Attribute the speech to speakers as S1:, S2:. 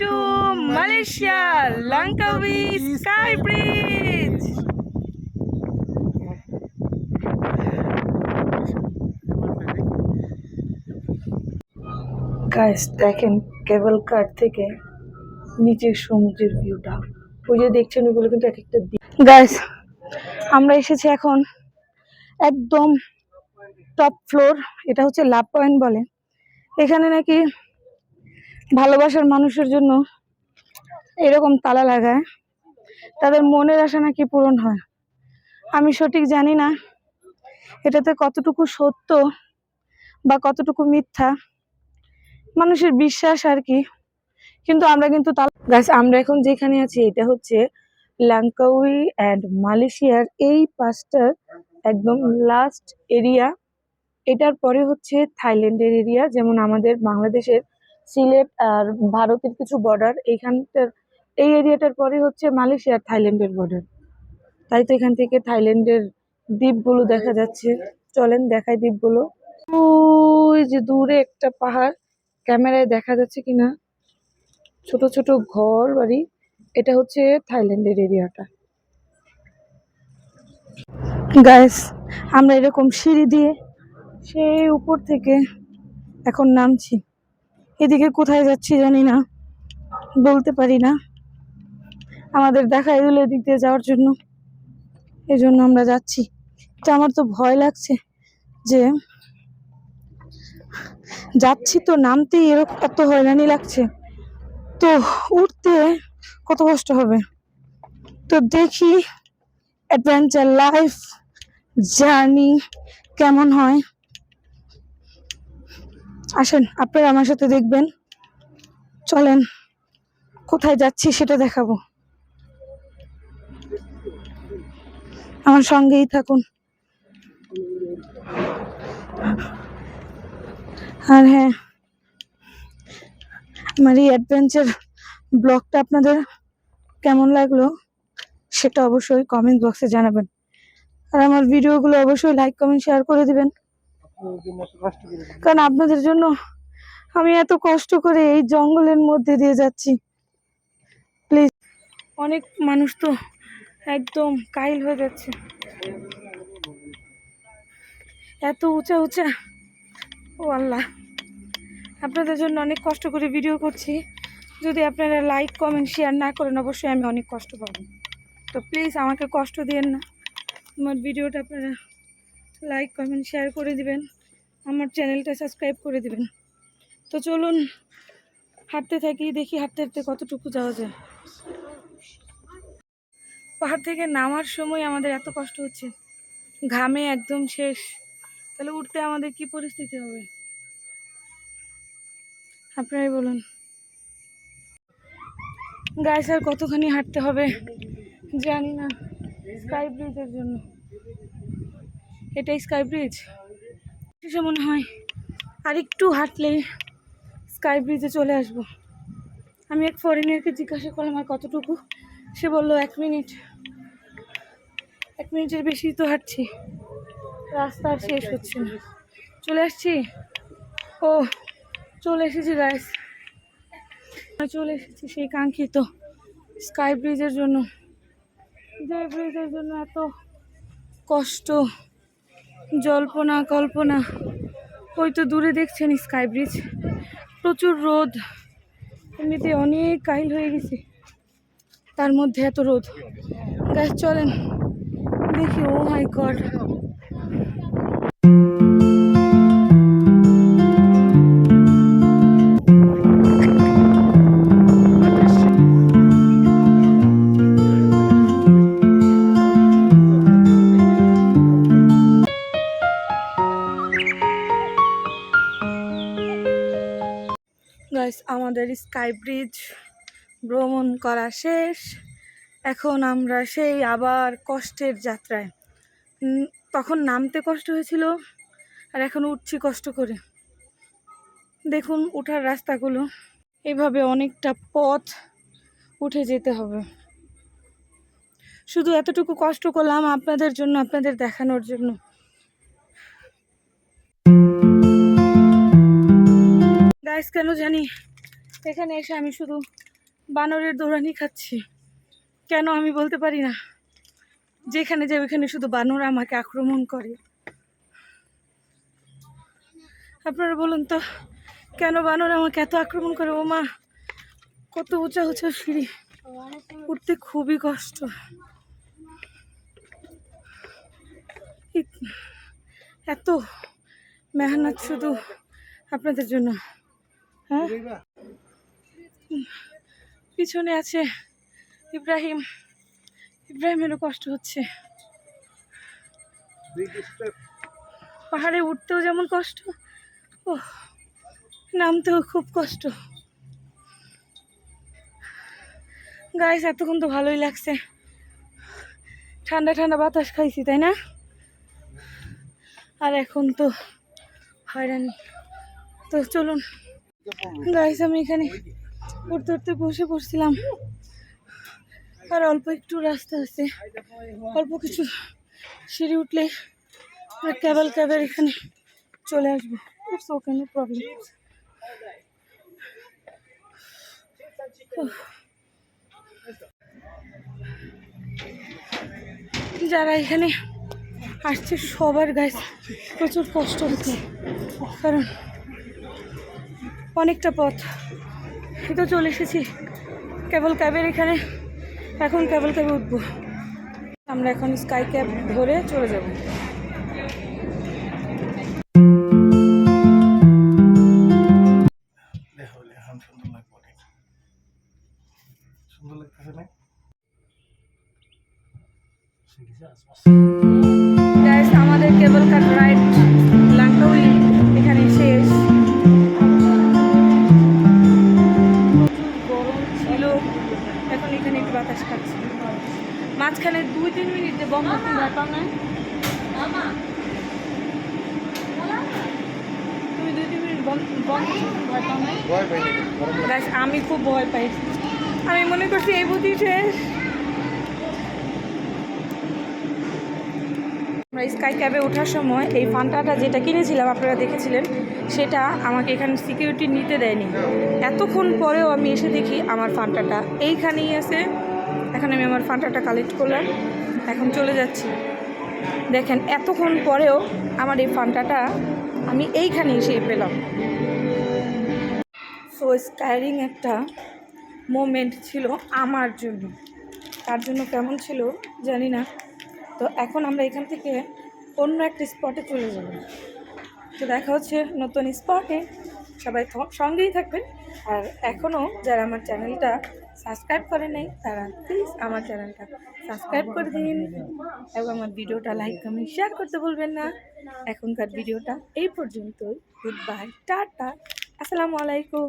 S1: to Malaysia, Langkawi Sky Bridge. Guys দেখেন কেবল কার থেকে নিচের সমুদ্রের ভিউটা ওই যে দেখছেন ওগুলো কিন্তু এক একটা গাইস আমরা এসেছি এখন একদম টপ ফ্লোর এটা হচ্ছে লাভ পয়েন্ট বলে। এখানে নাকি ভালোবাসার মানুষের জন্য এরকম তালা লাগায়, তাদের মনের আশা নাকি পূরণ হয়? আমি সঠিক জানি না এটাতে কতটুকু সত্য বা কতটুকু মিথ্যা, মানুষের বিশ্বাস আর কি। কিন্তু আমরা কিন্তু গাছ আমরা এখন যেখানে আছি, এটা হচ্ছে লাঙ্কাউই অ্যান্ড মালয়েশিয়ার এই পাঁচটার একদম লাস্ট এরিয়া এটার পরে হচ্ছে থাইল্যান্ডের এরিয়া যেমন আমাদের বাংলাদেশের সিলেট আর ভারতের কিছু বর্ডার এইখানটার, এই এরিয়াটার পরে হচ্ছে মালয়েশিয়া আর থাইল্যান্ডের বর্ডার তাই তো এখান থেকে থাইল্যান্ডের দ্বীপগুলো দেখা যাচ্ছে। চলেন দেখাই দ্বীপগুলো। ওই যে দূরে একটা পাহাড়, ক্যামেরায় দেখা যাচ্ছে কিনা? ছোট ছোট ঘর বাড়ি, এটা হচ্ছে থাইল্যান্ডের এরিয়াটা। গাইস আমরা এরকম সিঁড়ি দিয়ে সেই উপর থেকে এখন নামছি। এদিকে কোথায় যাচ্ছি জানি না। বলতে পারি না। আমাদের দেখা দিল এদিক দিয়ে যাওয়ার জন্য। এই জন্য আমরা যাচ্ছি। তো আমার তো ভয় লাগছে যে যাচ্ছি তো নামতেই এরকম এত হয়রানি লাগছে। তো উঠতে কত কষ্ট হবে? তো দেখি অ্যাডভেঞ্চার লাইফ জার্নি কেমন হয়। আসেন, আপনারা আমার সাথে দেখবেন। চলেন, কোথায় যাচ্ছি সেটা দেখাবো। আমার সঙ্গেই থাকুন। আর হ্যাঁ আমার এই অ্যাডভেঞ্চার ব্লগটা আপনাদের কেমন লাগল সেটা অবশ্যই কমেন্ট বক্সে জানাবেন। আর আমার ভিডিওগুলো অবশ্যই লাইক কমেন্ট শেয়ার করে দিবেন। কারণ আপনাদের জন্য আমি এত কষ্ট করে এই জঙ্গলের মধ্যে দিয়ে যাচ্ছি। প্লিজ অনেক মানুষ তো একদম কাইল হয়ে যাচ্ছে। এত উঁচা উঁচা। ও আল্লাহ। আপনাদের জন্য অনেক কষ্ট করে ভিডিও করছি। যদি আপনারা লাইক কমেন্ট শেয়ার না করেন, অবশ্যই আমি অনেক কষ্ট পাবো। তো প্লিজ আমাকে কষ্ট দিয়েন না। আমার ভিডিওটা আপনারা লাইক কমেন্ট শেয়ার করে দিবেন। আমার চ্যানেলটা সাবস্ক্রাইব করে দিবেন। তো চলুন, হাঁটতে থাকি, দেখি হাঁটতে হাঁটতে কতটুকু যাওয়া যায়। পাহাড় থেকে নামার সময় আমাদের এত কষ্ট হচ্ছে। ঘামে একদম শেষ। তাহলে উঠতে আমাদের কি পরিস্থিতি হবে? আপনারাই বলুন। গায়ে স্যার কতখানি হাঁটতে হবে? জানি না। স্কাই ব্রিজের জন্য। এটাই স্কাই ব্রিজ সে মনে হয়? আর একটু হাঁটলেই স্কাই ব্রিজে চলে আসব। আমি এক ফরেনারকে জিজ্ঞাসা করলাম, আর কতটুকু? সে বলল, এক মিনিট এক মিনিটের বেশি তো হাঁটছি। রাস্তা আর শেষ হচ্ছে না। চলে আসছি? ও, চলে এসেছি গাইস চলে এসেছি সেই কাঙ্ক্ষিত স্কাই ব্রিজের জন্য। যে ব্রিজের জন্য এত কষ্ট জল্পনা, কল্পনা। ওই তো দূরে দেখছেন স্কাই ব্রিজ। প্রচুর রোদ। এমনিতে অনেক কাহিল হয়ে গেছে। তার মধ্যে এত রোদ। গ্যাস চলেন। দেখি, ও মাই গড। আমাদের স্কাই ব্রিজ ভ্রমণ করা শেষ। এখন আমরা সেই আবার কষ্টের যাত্রায়। তখন নামতে কষ্ট হয়েছিল আর এখন উঠছি কষ্ট করে। দেখুন উঠার রাস্তাগুলো। এভাবে অনেকটা পথ উঠে যেতে হবে। শুধু এতটুকু কষ্ট করলাম আপনাদের জন্য, আপনাদের দেখানোর জন্য। গাইস কেন জানি এখানে এসে আমি শুধু বানরের দৌড়ানি খাচ্ছি। কেন আমি বলতে পারি না? যেখানে যাই ওইখানে শুধু বানর আমাকে আক্রমণ করে। আপনারা বলুন তো, কেন বানর আমাকে এত আক্রমণ করে? ও মা কত উঁচা উঁচা সিঁড়ি। উঠতে খুবই কষ্ট। এত মেহনত শুধু আপনাদের জন্য। হ্যাঁ? পিছনে আছে ইব্রাহিম। ইব্রাহিমেরও কষ্ট হচ্ছে। পাহাড়ে উঠতেও যেমন কষ্ট ও নামতেও খুব কষ্ট। গাইস এতক্ষণ তো ভালোই লাগছে। ঠান্ডা ঠান্ডা বাতাস খাইছি, তাই না? আর এখন তো হয়রানি। তো চলুন। গাইস আমি এখানে উঠতে উঠতে বসে পড়ছিলাম। আর অল্প একটু রাস্তা আছে। অল্প কিছু সিঁড়ি উঠলে ক্যাবেল ক্যাবের এখানে চলে আসব। ইটস ওকে নো প্রবলেম যারা এখানে আসছে সবার গাছ প্রচুর কষ্ট হচ্ছে। কারণ অনেকটা পথ। এই তো চলে এসেছি। কেবল ক্যাবের এখানে। এখন কেবল ক্যাবে উঠবো। আমরা এখন স্কাই ক্যাব ধরে চলে যাব।
S2: সুন্দর লাগতেছে না?
S1: আমাদের কেবল কার রাইড দুই তিন মিনিট যে তুমি দুই তিন মিনিট আমি খুব ভয় পাই। আমি মনে করছি এই বুদ্ধি শেষ। আমরা স্কাই ক্যাবে ওঠার সময় এই ফান্টাটা যেটা কিনেছিলাম আপনারা দেখেছিলেন সেটা আমাকে এখানে সিকিউরিটি নিতে দেয়নি। এতক্ষণ পরেও আমি এসে দেখি আমার ফান্টাটা এইখানেই আছে। এখন আমি আমার ফান্টাটা কালেক্ট করলাম। এখন চলে যাচ্ছি। দেখেন, এতক্ষণ পরেও আমার এই ফান্টাটা আমি এইখানে এসে পেলাম। সো স্কাইরিং একটা মোমেন্ট ছিল আমার জন্য। তার জন্য কেমন ছিল জানি না। তো এখন আমরা এখান থেকে অন্য একটা স্পটে চলে যাব। তো দেখা হচ্ছে নতুন স্পটে সবাই সঙ্গেই থাকবেন। আর এখনও যারা আমার চ্যানেলটা সাবস্ক্রাইব করে নেই, তারা প্লিজ আমার চ্যানেলটা সাবস্ক্রাইব করে দিন এবং আমার ভিডিওটা লাইক কমেন্ট শেয়ার করতে বলবেন না। এখনকার ভিডিওটা এই পর্যন্তই। Good bye tata. আসসালামু আলাইকুম।